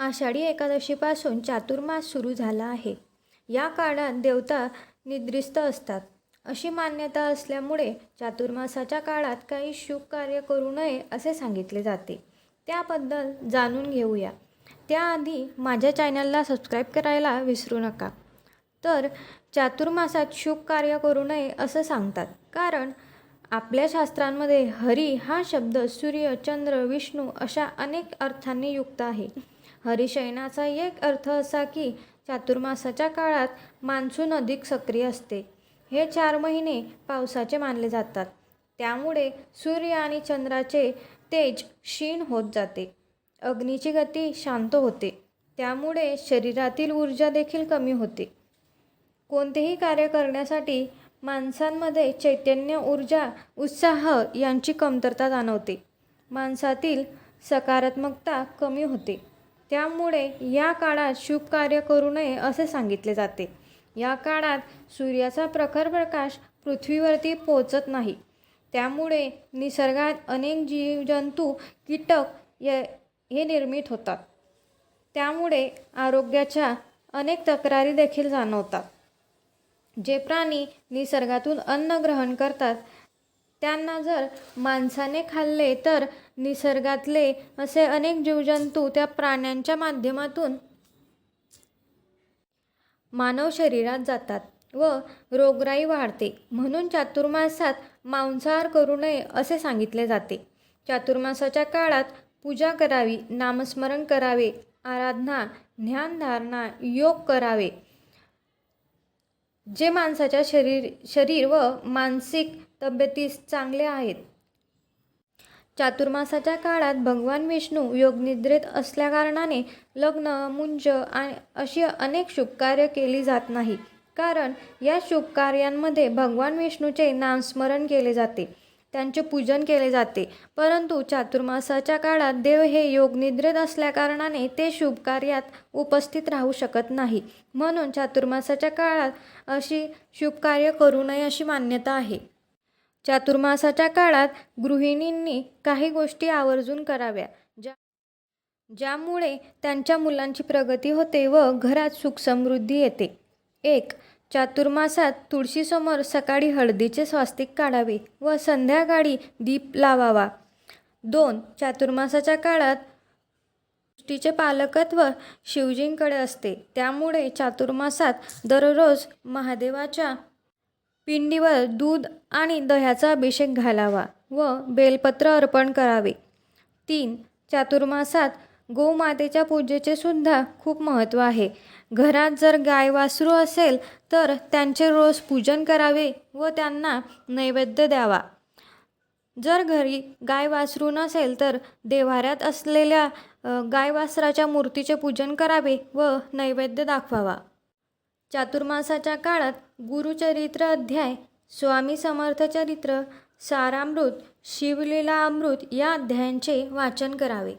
आषाढी एकादशीपासून चातुर्मास सुरू झाला आहे. या काळात देवता निद्रिस्त असतात. अशी मान्यता असल्यामुळे चातुर्मासाच्या काळात काही शुभ कार्य करू नये असे सांगितले जाते. त्याबद्दल जाणून घेऊया. त्याआधी माझ्या चॅनलला सबस्क्राईब करायला विसरू नका. तर चातुर्मासात शुभ कार्य करू नये असं सांगतात. कारण आपल्या शास्त्रांमध्ये हरी हा शब्द सूर्य चंद्र विष्णू अशा अनेक अर्थांनी युक्त आहे. हरिशयनाचा एक अर्थ असा की चातुर्मासाच्या काळात मान्सून अधिक सक्रिय असते. हे चार महिने पावसाचे मानले जातात. त्यामुळे सूर्य आणि चंद्राचे तेज क्षीण होत जाते. अग्नीची गती शांत होते. त्यामुळे शरीरातील ऊर्जा देखील कमी होते. कोणतेही कार्य करण्यासाठी माणसांमध्ये चैतन्य ऊर्जा उत्साह यांची कमतरता जाणवते. माणसातील सकारात्मकता कमी होते. त्यामुळे या काळात शुभ कार्य करू नये असे सांगितले जाते. या काळात सूर्याचा प्रखर प्रकाश पृथ्वीवरती पोचत नाही. त्यामुळे निसर्गात अनेक जीवजंतू कीटक य हे निर्मित होतात. त्यामुळे आरोग्याच्या अनेक तक्रारी देखील जाणवतात. जे प्राणी निसर्गातून अन्न ग्रहण करतात त्यांना जर माणसाने खाल्ले तर निसर्गातले असे अनेक जीवजंतू त्या प्राण्यांच्या माध्यमातून मानव शरीरात जातात व रोगराई वाढते. म्हणून चातुर्मासात मांसाहार करू नये असे सांगितले जाते. चातुर्मासाच्या काळात पूजा करावी नामस्मरण करावे आराधना ध्यानधारणा योग करावे. जे माणसाच्या शरीर शरीर व मानसिक तब्येतीस चांगले आहेत. चातुर्मासाच्या काळात भगवान विष्णू योगनिद्रेत असल्याकारणाने लग्न मुंज आणि अशी अनेक शुभकार्य केली जात नाही. कारण या शुभकार्यांमध्ये भगवान विष्णूचे नामस्मरण केले जाते. त्यांचे पूजन केले जाते. परंतु चातुर्मासाच्या काळात देव हे योगनिद्रेत असल्याकारणाने ते शुभकार्यात उपस्थित राहू शकत नाही. म्हणून चातुर्मासाच्या काळात अशी शुभकार्य करू नये अशी मान्यता आहे. चातुर्मासाच्या काळात गृहिणींनी काही गोष्टी आवर्जून कराव्या. ज्या ज्यामुळे त्यांच्या मुलांची प्रगती होते व घरात सुख समृद्धी येते. एक चातुर्मासात तुळशीसमोर सकाळी हळदीचे स्वास्तिक काढावे व संध्याकाळी दीप लावावा. दोन चातुर्मासाच्या काळात सृष्टीचे पालकत्व शिवजींकडे असते. त्यामुळे चातुर्मासात दररोज महादेवाच्या पिंडीवर दूध आणि दह्याचा अभिषेक घालावा व बेलपत्र अर्पण करावे. तीन चातुर्मासात गोमातेच्या पूजेचे सुद्धा खूप महत्त्व आहे. घरात जर गाय वासरू असेल तर त्यांचे रोज पूजन करावे व त्यांना नैवेद्य द्यावा. जर घरी गाय वासरू नसेल तर देवाऱ्यात असलेल्या गाय वासराच्या मूर्तीचे पूजन करावे व नैवेद्य दाखवावा. चातुर्मासाच्या काळात गुरुचरित्र अध्याय स्वामी समर्थ चरित्र सारामृत शिवलीला अमृत या अध्यायांचे वाचन करावे.